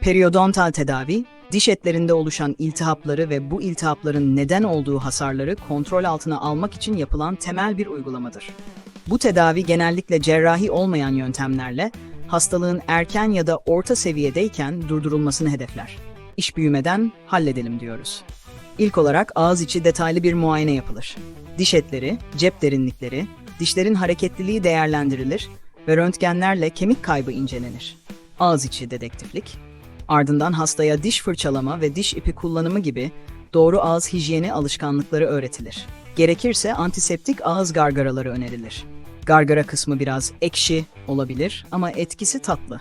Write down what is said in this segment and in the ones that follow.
Periodontal tedavi, diş etlerinde oluşan iltihapları ve bu iltihapların neden olduğu hasarları kontrol altına almak için yapılan temel bir uygulamadır. Bu tedavi genellikle cerrahi olmayan yöntemlerle hastalığın erken ya da orta seviyedeyken durdurulmasını hedefler. İş büyümeden halledelim diyoruz. İlk olarak ağız içi detaylı bir muayene yapılır. Diş etleri, cep derinlikleri, dişlerin hareketliliği değerlendirilir ve röntgenlerle kemik kaybı incelenir. Ağız içi dedektiflik, ardından hastaya diş fırçalama ve diş ipi kullanımı gibi doğru ağız hijyeni alışkanlıkları öğretilir. Gerekirse antiseptik ağız gargaraları önerilir. Gargara kısmı biraz ekşi olabilir ama etkisi tatlı.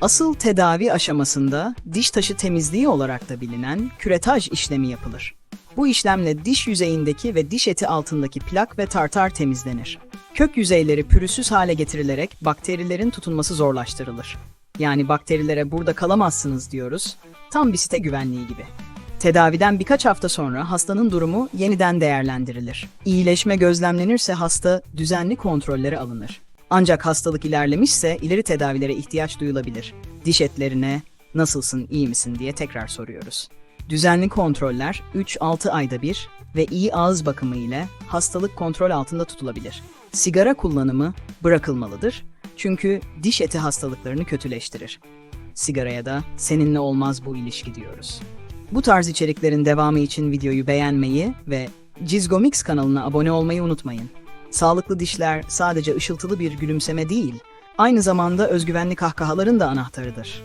Asıl tedavi aşamasında diş taşı temizliği olarak da bilinen küretaj işlemi yapılır. Bu işlemle diş yüzeyindeki ve diş eti altındaki plak ve tartar temizlenir. Kök yüzeyleri pürüzsüz hale getirilerek bakterilerin tutunması zorlaştırılır. Yani bakterilere burada kalamazsınız diyoruz. Tam bir site güvenliği gibi. Tedaviden birkaç hafta sonra hastanın durumu yeniden değerlendirilir. İyileşme gözlemlenirse hasta düzenli kontrollere alınır. Ancak hastalık ilerlemişse ileri tedavilere ihtiyaç duyulabilir. Diş etlerine nasılsın, iyi misin diye tekrar soruyoruz. Düzenli kontroller 3-6 ayda bir ve iyi ağız bakımı ile hastalık kontrol altında tutulabilir. Sigara kullanımı bırakılmalıdır çünkü diş eti hastalıklarını kötüleştirir. Sigaraya da seninle olmaz bu ilişki diyoruz. Bu tarz içeriklerin devamı için videoyu beğenmeyi ve Cizgomix kanalına abone olmayı unutmayın. Sağlıklı dişler sadece ışıltılı bir gülümseme değil, aynı zamanda özgüvenli kahkahaların da anahtarıdır.